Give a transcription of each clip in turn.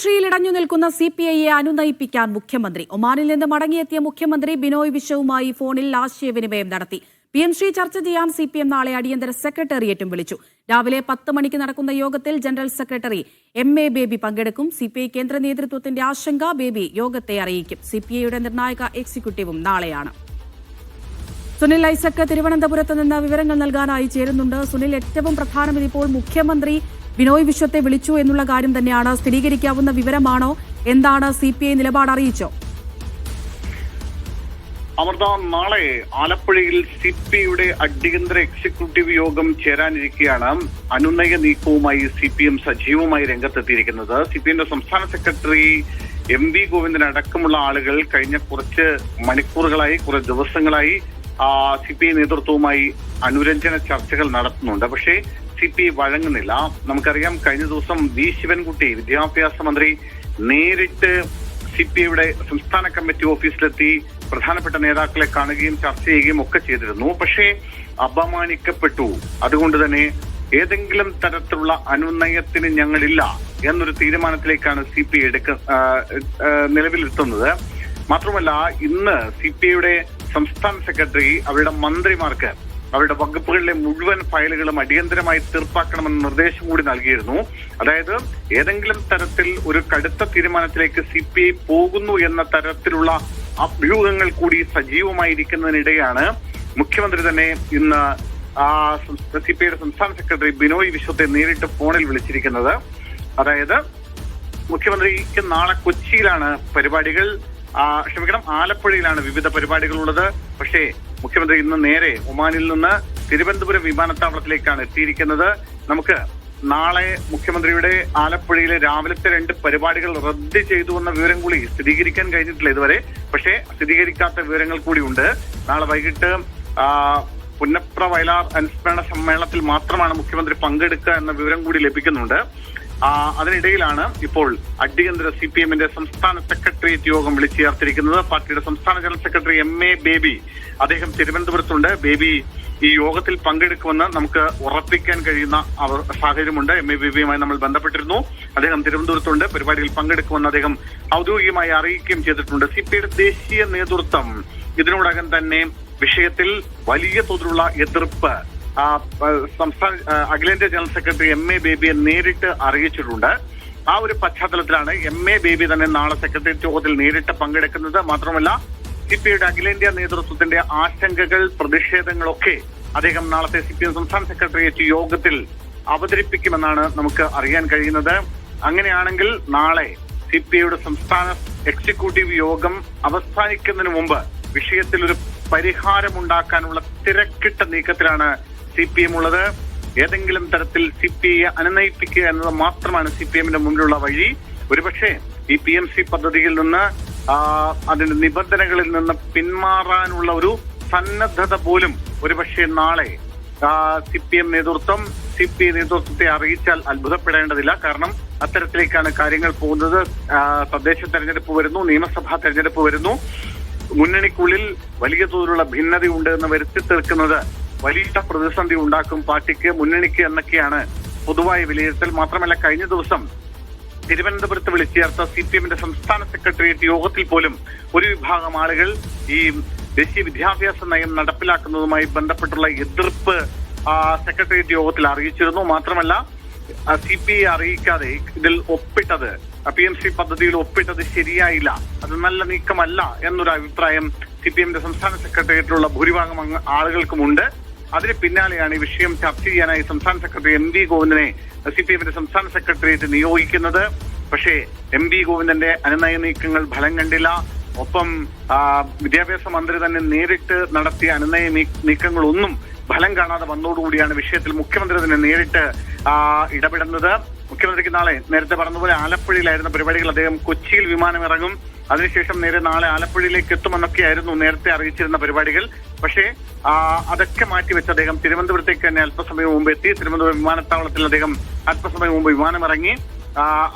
ശ്രീയിൽ ഇടഞ്ഞു നിൽക്കുന്ന C P ഐയെ അനുനയിപ്പിക്കാൻ മുഖ്യമന്ത്രി. ഒമാനിൽ നിന്ന് മടങ്ങിയെത്തിയ മുഖ്യമന്ത്രി ബിനോയ് വിശ്വവുമായി ഫോണിൽ ആശയവിനിമയം നടത്തി. പി എം ശ്രീ ചർച്ച ചെയ്യാൻ സി പി എം നാളെ അടിയന്തര സെക്രട്ടേറിയറ്റും വിളിച്ചു. രാവിലെ പത്ത് മണിക്ക് നടക്കുന്ന യോഗത്തിൽ general secretary M A Baby പങ്കെടുക്കും. സി പി ഐ കേന്ദ്ര നേതൃത്വത്തിന്റെ ആശങ്ക ബേബി യോഗത്തെ അറിയിക്കും. സി പി ഐയുടെ നിർണായക എക്സിക്യൂട്ടീവും നാളെയാണ്. സുനിൽ ഐസക് തിരുവനന്തപുരത്ത് നിന്ന് വിവരങ്ങൾ നൽകാനായി ചേരുന്നുണ്ട്. സുനിൽ ഏറ്റവും പ്രധാനം ഇതിപ്പോൾ മുഖ്യമന്ത്രി ബിനോയ് വിശ്വത്തെ വിളിച്ചു എന്നുള്ള കാര്യം തന്നെയാണ്. സ്ഥിരീകരിക്കാവുന്ന വിവരമാണോ? എന്താണ് സി പി ഐ നിലപാട് അറിയിച്ചോ? അമൃത നാളെ ആലപ്പുഴയിൽ സി പി ഐയുടെ അടിയന്തര എക്സിക്യൂട്ടീവ് യോഗം ചേരാനിരിക്കെയാണ് അനുനയ നീക്കവുമായി സി പി എം സജീവമായി രംഗത്തെത്തിയിരിക്കുന്നത്. സി പി എമ്മിന്റെ സംസ്ഥാന സെക്രട്ടറി എം വി ഗോവിന്ദൻ അടക്കമുള്ള ആളുകൾ കഴിഞ്ഞ കുറച്ച് മണിക്കൂറുകളായി കുറച്ച് ദിവസങ്ങളായി സി പി ഐ നേതൃത്വവുമായി അനുരഞ്ജന ചർച്ചകൾ നടത്തുന്നുണ്ട്. പക്ഷേ സി പി ഐ വഴങ്ങുന്നില്ല. നമുക്കറിയാം കഴിഞ്ഞ ദിവസം വി. ശിവൻകുട്ടി വിദ്യാഭ്യാസ മന്ത്രി നേരിട്ട് സി പി ഐയുടെ സംസ്ഥാന കമ്മിറ്റി ഓഫീസിലെത്തി പ്രധാനപ്പെട്ട നേതാക്കളെ കാണുകയും ചർച്ച ചെയ്യുകയും ഒക്കെ ചെയ്തിരുന്നു. പക്ഷേ അപമാനിക്കപ്പെട്ടു. അതുകൊണ്ട് തന്നെ ഏതെങ്കിലും തരത്തിലുള്ള അനുനയത്തിന് ഞങ്ങളില്ല എന്നൊരു തീരുമാനത്തിലേക്കാണ് സി പി ഐ എടുക്ക നിലവിലെത്തുന്നത് മാത്രമല്ല ഇന്ന് സി പി ഐയുടെ സംസ്ഥാന സെക്രട്ടറി അവരുടെ മന്ത്രിമാർക്ക് അവരുടെ വകുപ്പുകളിലെ മുഴുവൻ ഫയലുകളും അടിയന്തരമായി തീർപ്പാക്കണമെന്ന നിർദ്ദേശം കൂടി നൽകിയിരുന്നു. അതായത് ഏതെങ്കിലും തരത്തിൽ ഒരു കടുത്ത തീരുമാനത്തിലേക്ക് സി പി ഐ പോകുന്നു എന്ന തരത്തിലുള്ള അഭ്യൂഹങ്ങൾ കൂടി സജീവമായിരിക്കുന്നതിനിടെയാണ് മുഖ്യമന്ത്രി തന്നെ ഇന്ന് സി പി ഐയുടെ സംസ്ഥാന സെക്രട്ടറി ബിനോയ് വിശ്വത്തെ നേരിട്ട് ഫോണിൽ വിളിച്ചിരിക്കുന്നത്. അതായത് മുഖ്യമന്ത്രിക്ക് നാളെ കൊച്ചിയിലാണ് പരിപാടികൾ. ക്ഷമിക്കണം ആലപ്പുഴയിലാണ് വിവിധ പരിപാടികളുള്ളത്. പക്ഷേ മുഖ്യമന്ത്രി ഇന്ന് നേരെ ഒമാനിൽ നിന്ന് തിരുവനന്തപുരം വിമാനത്താവളത്തിലേക്കാണ് എത്തിയിരിക്കുന്നത്. നമുക്ക് നാളെ മുഖ്യമന്ത്രിയുടെ ആലപ്പുഴയിലെ രാവിലത്തെ രണ്ട് പരിപാടികൾ റദ്ദ് ചെയ്തു എന്ന വിവരം കൂടി സ്ഥിരീകരിക്കാൻ കഴിഞ്ഞിട്ടില്ല ഇതുവരെ. പക്ഷേ സ്ഥിരീകരിക്കാത്ത വിവരങ്ങൾ കൂടി ഉണ്ട്. നാളെ വൈകിട്ട് പുന്നപ്ര വയലാർ അനുസ്മരണ സമ്മേളനത്തിൽ മാത്രമാണ് മുഖ്യമന്ത്രി പങ്കെടുക്കുക എന്ന വിവരം കൂടി ലഭിക്കുന്നുണ്ട്. അതിനിടയിലാണ് ഇപ്പോൾ അടിയന്തര സി പി എമ്മിന്റെ സംസ്ഥാന സെക്രട്ടേറിയറ്റ് യോഗം വിളിച്ചു ചേർത്തിരിക്കുന്നത് പാർട്ടിയുടെ സംസ്ഥാന general secretary M A Baby. അദ്ദേഹം തിരുവനന്തപുരത്തുണ്ട്. ബേബി ഈ യോഗത്തിൽ പങ്കെടുക്കുമെന്ന് നമുക്ക് ഉറപ്പിക്കാൻ കഴിയുന്ന സാഹചര്യമുണ്ട്. എം എ ബേബിയുമായി നമ്മൾ ബന്ധപ്പെട്ടിരുന്നു. അദ്ദേഹം തിരുവനന്തപുരത്തുണ്ട്. പരിപാടിയിൽ പങ്കെടുക്കുമെന്ന് അദ്ദേഹം ഔദ്യോഗികമായി അറിയിക്കുകയും ചെയ്തിട്ടുണ്ട്. സി പി ഐയുടെ ദേശീയ നേതൃത്വം ഇതിനോടകം തന്നെ വിഷയത്തിൽ വലിയ തോതിലുള്ള എതിർപ്പ് സംസ്ഥാന അഖിലേന്ത്യാ general secretary M A Baby നേരിട്ട് അറിയിച്ചിട്ടുണ്ട്. ആ ഒരു പശ്ചാത്തലത്തിലാണ് എം എ ബേബി തന്നെ നാളെ സെക്രട്ടേറിയറ്റ് യോഗത്തിൽ നേരിട്ട് പങ്കെടുക്കുന്നത്. മാത്രമല്ല സി പി ഐയുടെ അഖിലേന്ത്യാ നേതൃത്വത്തിന്റെ ആശങ്കകൾ പ്രതിഷേധങ്ങളൊക്കെ അദ്ദേഹം നാളത്തെ സി പി എം സംസ്ഥാന സെക്രട്ടേറിയറ്റ് യോഗത്തിൽ അവതരിപ്പിക്കുമെന്നാണ് നമുക്ക് അറിയാൻ കഴിയുന്നത്. അങ്ങനെയാണെങ്കിൽ നാളെ സി പി ഐയുടെ സംസ്ഥാന എക്സിക്യൂട്ടീവ് യോഗം അവസാനിക്കുന്നതിന് മുമ്പ് വിഷയത്തിൽ ഒരു പരിഹാരമുണ്ടാക്കാനുള്ള തിരക്കിട്ട നീക്കത്തിലാണ് സി പി എം ഉള്ളത് ഏതെങ്കിലും തരത്തിൽ സി പി ഐയെ അനുനയിപ്പിക്കുക എന്നത് മാത്രമാണ് സി പി എമ്മിന്റെ മുന്നിലുള്ള വഴി. ഒരുപക്ഷെ ഈ പി എം സി പദ്ധതിയിൽ നിന്ന് അതിന്റെ നിബന്ധനകളിൽ നിന്ന് പിന്മാറാനുള്ള ഒരു സന്നദ്ധത പോലും ഒരുപക്ഷെ നാളെ സി പി എം നേതൃത്വം സി പി ഐ നേതൃത്വത്തെ അറിയിച്ചാൽ അത്ഭുതപ്പെടേണ്ടതില്ല. കാരണം അത്തരത്തിലേക്കാണ് കാര്യങ്ങൾ പോകുന്നത്. തദ്ദേശ തെരഞ്ഞെടുപ്പ് വരുന്നു നിയമസഭാ തെരഞ്ഞെടുപ്പ് വരുന്നു. മുന്നണിക്കുള്ളിൽ വലിയ തോതിലുള്ള ഭിന്നതയുണ്ട് എന്ന് വരുത്തി തീർക്കുന്നത് വലിയ പ്രതിസന്ധി ഉണ്ടാക്കും പാർട്ടിക്ക് മുന്നണിക്ക് എന്നൊക്കെയാണ് പൊതുവായ വിലയിരുത്തൽ. മാത്രമല്ല കഴിഞ്ഞ ദിവസം തിരുവനന്തപുരത്ത് വിളിച്ചു ചേർത്ത സി പി എമ്മിന്റെ സംസ്ഥാന സെക്രട്ടേറിയറ്റ് യോഗത്തിൽ പോലും ഒരു വിഭാഗം ആളുകൾ ഈ ദേശീയ വിദ്യാഭ്യാസ നയം നടപ്പിലാക്കുന്നതുമായി ബന്ധപ്പെട്ടുള്ള എതിർപ്പ് സെക്രട്ടേറിയറ്റ് യോഗത്തിൽ അറിയിച്ചിരുന്നു. മാത്രമല്ല സി പി ഐ അറിയിക്കാതെ ഇതിൽ ഒപ്പിട്ടത് പി എം സി പദ്ധതിയിൽ ഒപ്പിട്ടത് ശരിയായില്ല. അത് നല്ല നീക്കമല്ല എന്നൊരു അഭിപ്രായം സി പി എമ്മിന്റെ സംസ്ഥാന സെക്രട്ടേറിയറ്റിലുള്ള ഭൂരിഭാഗം ആളുകൾക്കുമുണ്ട്. അതിന് പിന്നാലെയാണ് ഈ വിഷയം ചർച്ച ചെയ്യാനായി സംസ്ഥാന സെക്രട്ടറി എം വി ഗോവിന്ദനെ സി പി എമ്മിന്റെ സംസ്ഥാന സെക്രട്ടേറിയറ്റ് നിയോഗിക്കുന്നത്. പക്ഷേ എം വി ഗോവിന്ദന്റെ അനുനയ നീക്കങ്ങൾ ഫലം കണ്ടില്ല. ഒപ്പം വിദ്യാഭ്യാസ മന്ത്രി തന്നെ നേരിട്ട് നടത്തിയ അനുനയ നീക്കങ്ങളൊന്നും ഫലം കാണാതെ വന്നതോടുകൂടിയാണ് വിഷയത്തിൽ മുഖ്യമന്ത്രി തന്നെ നേരിട്ട് ഇടപെടുന്നത്. മുഖ്യമന്ത്രിക്ക് നാളെ നേരത്തെ പറഞ്ഞതുപോലെ ആലപ്പുഴയിലായിരുന്ന പരിപാടികൾ അദ്ദേഹം കൊച്ചിയിൽ വിമാനം ഇറങ്ങും അതിനുശേഷം നേരെ നാളെ ആലപ്പുഴയിലേക്ക് എത്തുമെന്നൊക്കെയായിരുന്നു നേരത്തെ അറിയിച്ചിരുന്ന പരിപാടികൾ. പക്ഷേ അതൊക്കെ മാറ്റിവെച്ച് അദ്ദേഹം തിരുവനന്തപുരത്തേക്ക് തന്നെ അല്പസമയം മുമ്പ് എത്തി. തിരുവനന്തപുരം വിമാനത്താവളത്തിൽ അദ്ദേഹം അല്പസമയം മുമ്പ് വിമാനമിറങ്ങി.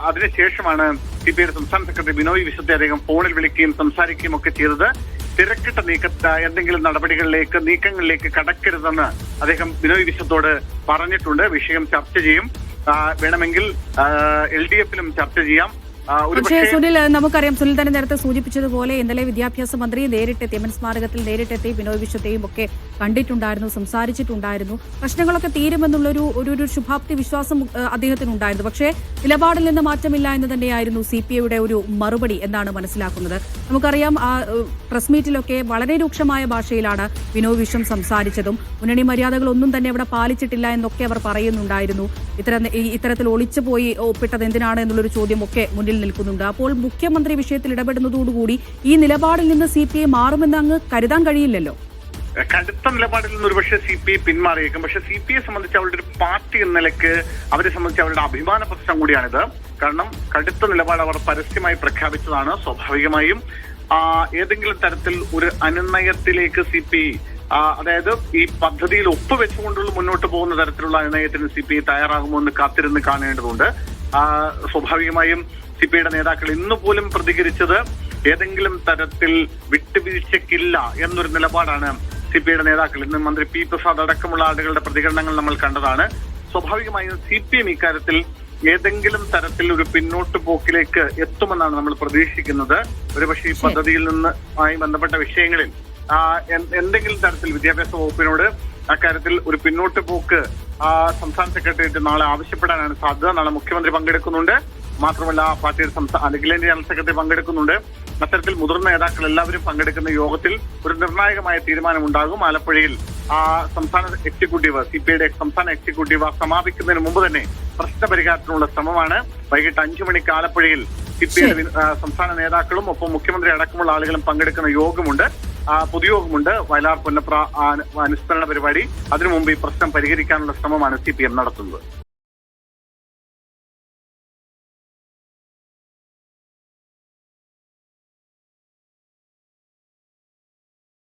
അതിനുശേഷമാണ് സി പി ഐയുടെ സംസ്ഥാന സെക്രട്ടറി ബിനോയ് വിശ്വത്തെ അദ്ദേഹം ഫോണിൽ വിളിക്കുകയും സംസാരിക്കുകയും ഒക്കെ ചെയ്തത്. തിരക്കിട്ട നീക്ക എന്തെങ്കിലും നടപടികളിലേക്ക് നീക്കങ്ങളിലേക്ക് കടക്കരുതെന്ന് അദ്ദേഹം ബിനോയ് വിശ്വത്തോട് പറഞ്ഞിട്ടുണ്ട്. വിഷയം ചർച്ച ചെയ്യും. വേണമെങ്കിൽ എൽ ഡി എഫിലും ചർച്ച ചെയ്യാം. പക്ഷേ സുനിൽ നമുക്കറിയാം. സുനിൽ തന്നെ നേരത്തെ സൂചിപ്പിച്ചതുപോലെ ഇന്നലെ വിദ്യാഭ്യാസ മന്ത്രി നേരിട്ടെത്തി എമൻ സ്മാരകത്തിൽ നേരിട്ടെത്തി ബിനോയ് വിശ്വത്തെയും ഒക്കെ കണ്ടിട്ടുണ്ടായിരുന്നു സംസാരിച്ചിട്ടുണ്ടായിരുന്നു. പ്രശ്നങ്ങളൊക്കെ തീരുമെന്നുള്ളൊരു ഒരു ഒരു ശുഭാപ്തി വിശ്വാസം അദ്ദേഹത്തിനുണ്ടായിരുന്നു. പക്ഷേ നിലപാടിൽ നിന്ന് മാറ്റമില്ല എന്ന് തന്നെയായിരുന്നു സി പി ഐയുടെ ഒരു മറുപടി എന്നാണ് മനസ്സിലാക്കുന്നത്. നമുക്കറിയാം ആ പ്രസ് മീറ്റിലൊക്കെ വളരെ രൂക്ഷമായ ഭാഷയിലാണ് വിനോദ് വിശ്വം സംസാരിച്ചതും. മുന്നണി മര്യാദകളൊന്നും തന്നെ അവിടെ പാലിച്ചിട്ടില്ല എന്നൊക്കെ അവർ പറയുന്നുണ്ടായിരുന്നു. ഇത്തരം ഇത്തരത്തിൽ ഒളിച്ചു പോയി ഒപ്പിട്ടത് എന്തിനാണ് എന്നുള്ളൊരു ചോദ്യം ഒക്കെ മുന്നിൽ നിൽക്കുന്നുണ്ട്. അപ്പോൾ മുഖ്യമന്ത്രി വിഷയത്തിൽ ഇടപെടുന്നതോടുകൂടി ഈ നിലപാടിൽ നിന്ന് സി പി ഐ മാറുമെന്ന് അങ്ങ് കരുതാൻ കഴിയില്ലല്ലോ? കടുത്ത നിലപാടിൽ നിന്ന് ഒരുപക്ഷെ സി പി ഐ പിന്മാറിയേക്കും. പക്ഷെ സി പി ഐ സംബന്ധിച്ച് അവരുടെ ഒരു പാർട്ടി എന്ന നിലയ്ക്ക് അവരെ സംബന്ധിച്ച് അവരുടെ അഭിമാന പ്രശ്നം കൂടിയാണിത്. കാരണം കടുത്ത നിലപാട് അവർ പരസ്യമായി പ്രഖ്യാപിച്ചതാണ് സ്വാഭാവികമായും. ഏതെങ്കിലും തരത്തിൽ ഒരു അനുനയത്തിലേക്ക് സി പി അതായത് ഈ പദ്ധതിയിൽ ഒപ്പുവെച്ചുകൊണ്ടുള്ള മുന്നോട്ട് പോകുന്ന തരത്തിലുള്ള അനുനയത്തിന് സി പി ഐ തയ്യാറാകുമോ എന്ന് കാത്തിരുന്ന് കാണേണ്ടതുണ്ട്. സ്വാഭാവികമായും സി പി ഐയുടെ നേതാക്കൾ ഇന്ന് പോലും പ്രതികരിച്ചത് ഏതെങ്കിലും തരത്തിൽ വിട്ടുവീഴ്ചയ്ക്കില്ല എന്നൊരു നിലപാടാണ് സി പി ഐയുടെ നേതാക്കൾ. ഇന്ന് മന്ത്രി പി പ്രസാദ് അടക്കമുള്ള ആളുകളുടെ പ്രതികരണങ്ങൾ നമ്മൾ കണ്ടതാണ്. സ്വാഭാവികമായും സി പി എം ഇക്കാര്യത്തിൽ ഏതെങ്കിലും തരത്തിൽ ഒരു പിന്നോട്ട് പോക്കിലേക്ക് എത്തുമെന്നാണ് നമ്മൾ പ്രതീക്ഷിക്കുന്നത്. ഒരുപക്ഷെ ഈ പദ്ധതിയിൽ നിന്ന് ആയി ബന്ധപ്പെട്ട വിഷയങ്ങളിൽ എന്തെങ്കിലും തരത്തിൽ വിദ്യാഭ്യാസ വകുപ്പിനോട് അക്കാര്യത്തിൽ ഒരു പിന്നോട്ട് പോക്ക് ആ, സംസ്ഥാന സെക്രട്ടേറിയറ്റ് നാളെ ആവശ്യപ്പെടാനാണ് സാധ്യത. നാളെ മുഖ്യമന്ത്രി പങ്കെടുക്കുന്നുണ്ട്. മാത്രമല്ല പാർട്ടിയുടെ സംസ്ഥാന അഖിലേന്ത്യാ ജനറൽ സെക്രട്ടറി പങ്കെടുക്കുന്നുണ്ട്. അത്തരത്തിൽ മുതിർന്ന നേതാക്കൾ എല്ലാവരും പങ്കെടുക്കുന്ന യോഗത്തിൽ ഒരു നിർണായകമായ തീരുമാനമുണ്ടാകും. ആലപ്പുഴയിൽ ആ സംസ്ഥാന എക്സിക്യൂട്ടീവ് സി പി ഐയുടെ സംസ്ഥാന എക്സിക്യൂട്ടീവ് സമാപിക്കുന്നതിന് മുമ്പ് തന്നെ പ്രശ്ന പരിഹാരത്തിനുള്ള ശ്രമമാണ്. വൈകിട്ട് അഞ്ചു മണിക്ക് ആലപ്പുഴയിൽ സി പി ഐയുടെ സംസ്ഥാന നേതാക്കളും ഒപ്പം മുഖ്യമന്ത്രി അടക്കമുള്ള ആളുകളും പങ്കെടുക്കുന്ന യോഗമുണ്ട്. പൊതുയോഗമുണ്ട് വയലാർ പുന്നപ്ര അനുസ്മരണ പരിപാടി. അതിനു മുമ്പ് ഈ പ്രശ്നം പരിഹരിക്കാനുള്ള ശ്രമമാണ് സി പി എം നടത്തുന്നത്.